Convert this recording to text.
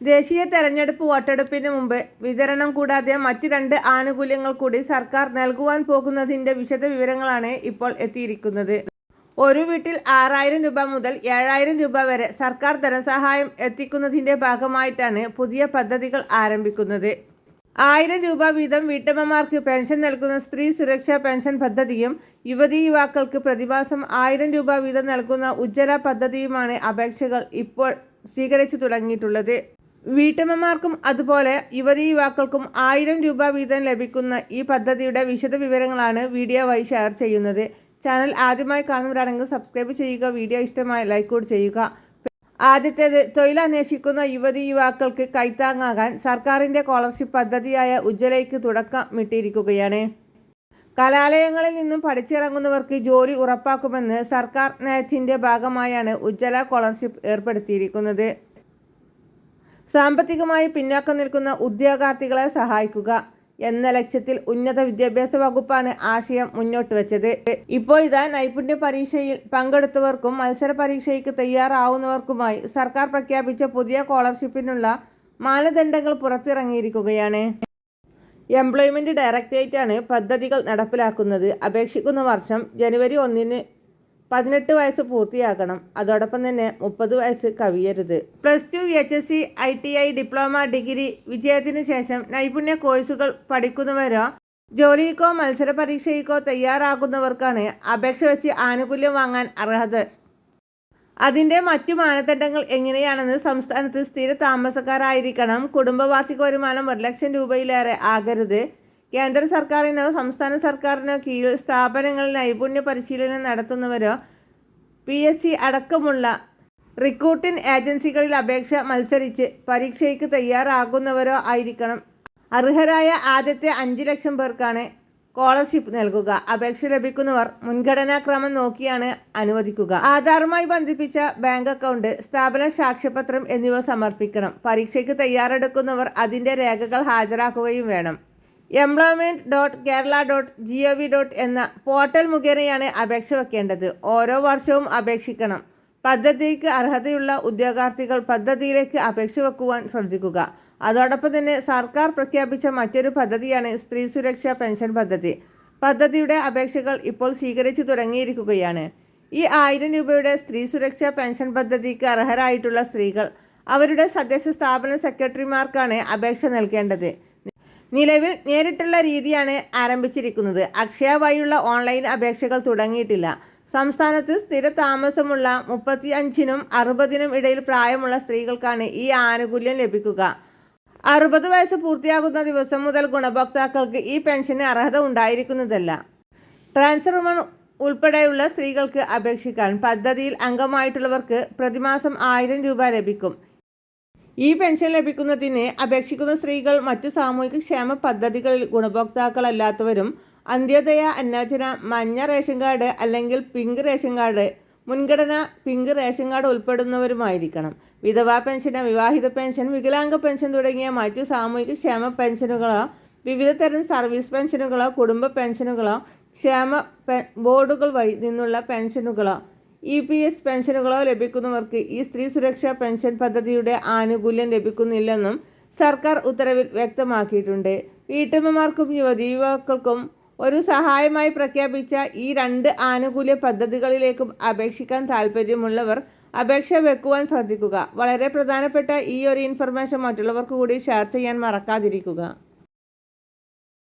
ദേശീയ തെരഞ്ഞെടുപ്പ് വോട്ടെടുപ്പിന് മുമ്പ് വിതരണം കൂടാതെ മറ്റ് രണ്ട് ആനുകൂല്യങ്ങൾ കൂടി സർക്കാർ നൽകുവാൻ പോകുന്നതിന്റെ വിശദവിവരങ്ങളാണ് ഇപ്പോൾ എത്തിയിരിക്കുന്നത്. ഒരു വീട്ടിൽ ആറായിരം രൂപ മുതൽ ഏഴായിരം രൂപ വരെ സർക്കാർ ധനസഹായം എത്തിക്കുന്നതിന്റെ ഭാഗമായിട്ടാണ് പുതിയ പദ്ധതികൾ ആരംഭിക്കുന്നത്. ആയിരം രൂപ വീതം വീട്ടമ്മമാർക്ക് പെൻഷൻ നൽകുന്ന സ്ത്രീ സുരക്ഷാ പെൻഷൻ പദ്ധതിയും യുവതി യുവാക്കൾക്ക് പ്രതിമാസം ആയിരം രൂപ വീതം നൽകുന്ന ഉജ്ജ്വല പദ്ധതിയുമാണ് അപേക്ഷകൾ ഇപ്പോൾ സ്വീകരിച്ചു തുടങ്ങിയിട്ടുള്ളത്. വീട്ടമ്മമാർക്കും അതുപോലെ യുവതി യുവാക്കൾക്കും ആയിരം രൂപ വീതം ലഭിക്കുന്ന ഈ പദ്ധതിയുടെ വിശദ വിവരങ്ങളാണ് വീഡിയോ വഴി ഷെയർ ചെയ്യുന്നത്. ചാനൽ ആദ്യമായി കാണുന്നവരാണെങ്കിൽ സബ്സ്ക്രൈബ് ചെയ്യുക വീഡിയോ ഇഷ്ടമായി ലൈക്ക് കൂടി ചെയ്യുക. ആദ്യത്തേത് തൊഴിലന്വേഷിക്കുന്ന യുവതി യുവാക്കൾക്ക് കൈത്താങ്ങാകാൻ സർക്കാരിന്റെ സ്കോളർഷിപ്പ് പദ്ധതിയായ ഉജ്ജ്വലയ്ക്ക് തുടക്കമിട്ടിരിക്കുകയാണ് കലാലയങ്ങളിൽ നിന്നും പഠിച്ചിറങ്ങുന്നവർക്ക് ജോലി ഉറപ്പാക്കുമെന്ന് സർക്കാർ നയത്തിന്റെ ഭാഗമായാണ് ഉജ്ജ്വല സ്കോളർഷിപ്പ് ഏർപ്പെടുത്തിയിരിക്കുന്നത്. സാമ്പത്തികമായി പിന്നാക്കം നിൽക്കുന്ന ഉദ്യോഗാർത്ഥികളെ സഹായിക്കുക എന്ന ലക്ഷ്യത്തിൽ ഉന്നത വിദ്യാഭ്യാസ വകുപ്പാണ് ആശയം മുന്നോട്ട് വെച്ചത്. ഇപ്പോൾ ഇതാ നൈപുണ്യ പരീക്ഷയിൽ പങ്കെടുത്തവർക്കും മത്സര പരീക്ഷയ്ക്ക് തയ്യാറാവുന്നവർക്കുമായി സർക്കാർ പ്രഖ്യാപിച്ച പുതിയ സ്കോളർഷിപ്പിനുള്ള മാനദണ്ഡങ്ങൾ പുറത്തിറങ്ങിയിരിക്കുകയാണ്. എംപ്ലോയ്മെന്റ് ഡയറക്ടറേറ്റാണ് പദ്ധതികൾ നടപ്പിലാക്കുന്നത്. അപേക്ഷിക്കുന്ന വർഷം ജനുവരി ഒന്നിന് പതിനെട്ട് വയസ്സ് പൂർത്തിയാക്കണം അതോടൊപ്പം തന്നെ മുപ്പത് വയസ്സ് കവിയരുത്. Plus two H S C I T I diploma degree വിജയത്തിന് ശേഷം നൈപുണ്യ കോഴ്സുകൾ പഠിക്കുന്നവരോ ജോലിക്കോ മത്സര പരീക്ഷയ്ക്കോ തയ്യാറാകുന്നവർക്കാണ് അപേക്ഷ വെച്ച് ആനുകൂല്യം വാങ്ങാൻ അർഹത. അതിന്റെ മറ്റു മാനദണ്ഡങ്ങൾ എങ്ങനെയാണെന്ന് സംസ്ഥാനത്ത് സ്ഥിര താമസക്കാരായിരിക്കണം. കുടുംബവാർഷിക വരുമാനം ഒരു ലക്ഷം രൂപയിലേറെ ആകരുത്. കേന്ദ്ര സർക്കാരിനോ സംസ്ഥാന സർക്കാരിനോ കീഴിൽ സ്ഥാപനങ്ങളിൽ നൈപുണ്യ പരിശീലനം നടത്തുന്നവരോ പി എസ് സി അടക്കമുള്ള റിക്രൂട്ടിംഗ് ഏജൻസികളിൽ അപേക്ഷ മത്സരിച്ച് പരീക്ഷയ്ക്ക് തയ്യാറാകുന്നവരോ ആയിരിക്കണം. അർഹരായ ആദ്യത്തെ അഞ്ച് ലക്ഷം പേർക്കാണ് സ്കോളർഷിപ്പ് നൽകുക. അപേക്ഷ ലഭിക്കുന്നവർ മുൻഗണനാക്രമം നോക്കിയാണ് അനുവദിക്കുക. ആധാറുമായി ബന്ധിപ്പിച്ച ബാങ്ക് അക്കൗണ്ട് സ്ഥാപന സാക്ഷ്യപത്രം എന്നിവ സമർപ്പിക്കണം. പരീക്ഷയ്ക്ക് തയ്യാറെടുക്കുന്നവർ അതിന്റെ രേഖകൾ ഹാജരാക്കുകയും വേണം. Employment dot Kerala dot G O V dot എന്ന പോർട്ടൽ മുഖേനയാണ് അപേക്ഷ വെക്കേണ്ടത്. ഓരോ വർഷവും അപേക്ഷിക്കണം. പദ്ധതിക്ക് അർഹതയുള്ള ഉദ്യോഗാർത്ഥികൾ പദ്ധതിയിലേക്ക് അപേക്ഷ വെക്കുവാൻ ശ്രദ്ധിക്കുക. അതോടൊപ്പം തന്നെ സർക്കാർ പ്രഖ്യാപിച്ച മറ്റൊരു പദ്ധതിയാണ് സ്ത്രീ സുരക്ഷാ പെൻഷൻ പദ്ധതി. പദ്ധതിയുടെ അപേക്ഷകൾ ഇപ്പോൾ സ്വീകരിച്ചു തുടങ്ങിയിരിക്കുകയാണ്. ഈ ആയിരം രൂപയുടെ സ്ത്രീ സുരക്ഷാ പെൻഷൻ പദ്ധതിക്ക് അർഹരായിട്ടുള്ള സ്ത്രീകൾ അവരുടെ സദസ്യ സ്ഥാപന സെക്രട്ടറിമാർക്കാണ് അപേക്ഷ നൽകേണ്ടത്. നിലവിൽ നേരിട്ടുള്ള രീതിയാണ് ആരംഭിച്ചിരിക്കുന്നത്. അക്ഷയ വഴിയുള്ള ഓൺലൈൻ അപേക്ഷകൾ തുടങ്ങിയിട്ടില്ല. സംസ്ഥാനത്ത് സ്ഥിര താമസമുള്ള മുപ്പത്തി അഞ്ചിനും അറുപതിനും ഇടയിൽ പ്രായമുള്ള സ്ത്രീകൾക്കാണ് ഈ ആനുകൂല്യം ലഭിക്കുക. അറുപത് വയസ്സ് പൂർത്തിയാകുന്ന ദിവസം മുതൽ ഗുണഭോക്താക്കൾക്ക് ഈ പെൻഷന് അർഹത ഉണ്ടായിരിക്കുന്നതല്ല. ട്രാൻസ്ഫർ ഉൾപ്പെടെയുള്ള സ്ത്രീകൾക്ക് അപേക്ഷിക്കാൻ പദ്ധതിയിൽ അംഗമായിട്ടുള്ളവർക്ക് പ്രതിമാസം ആയിരം രൂപ ലഭിക്കും. ഈ പെൻഷൻ ലഭിക്കുന്നതിന് അപേക്ഷിക്കുന്ന സ്ത്രീകൾ മറ്റു സാമൂഹിക ക്ഷേമ പദ്ധതികളിൽ ഗുണഭോക്താക്കളല്ലാത്തവരും അന്ത്യോദയ അന്നാചന മഞ്ഞ റേഷൻ കാർഡ് അല്ലെങ്കിൽ പിങ്ക് റേഷൻ കാർഡ് മുൻഗണന പിങ്ക് റേഷൻ കാർഡ് ഉൾപ്പെടുന്നവരുമായിരിക്കണം. വിധവാ പെൻഷൻ വിവാഹിത പെൻഷൻ വികലാംഗ പെൻഷൻ തുടങ്ങിയ മറ്റു സാമൂഹിക ക്ഷേമ പെൻഷനുകളോ വിവിധ തരം സർവീസ് പെൻഷനുകളോ കുടുംബ പെൻഷനുകളോ ക്ഷേമ ബോർഡുകൾ വഴി നിന്നുള്ള പെൻഷനുകളോ ഇ പി എസ് പെൻഷനുകളോ ലഭിക്കുന്നവർക്ക് ഈ സ്ത്രീ സുരക്ഷാ പെൻഷൻ പദ്ധതിയുടെ ആനുകൂല്യം ലഭിക്കുന്നില്ലെന്നും സർക്കാർ ഉത്തരവിൽ വ്യക്തമാക്കിയിട്ടുണ്ട്. വീട്ടമ്മമാർക്കും യുവതി യുവാക്കൾക്കും ഒരു സഹായമായി പ്രഖ്യാപിച്ച ഈ രണ്ട് ആനുകൂല്യ പദ്ധതികളിലേക്കും അപേക്ഷിക്കാൻ താല്പര്യമുള്ളവർ അപേക്ഷ വെക്കുവാൻ ശ്രദ്ധിക്കുക. വളരെ പ്രധാനപ്പെട്ട ഈ ഒരു ഇൻഫർമേഷൻ മറ്റുള്ളവർക്ക് കൂടി ഷെയർ ചെയ്യാൻ മറക്കാതിരിക്കുക.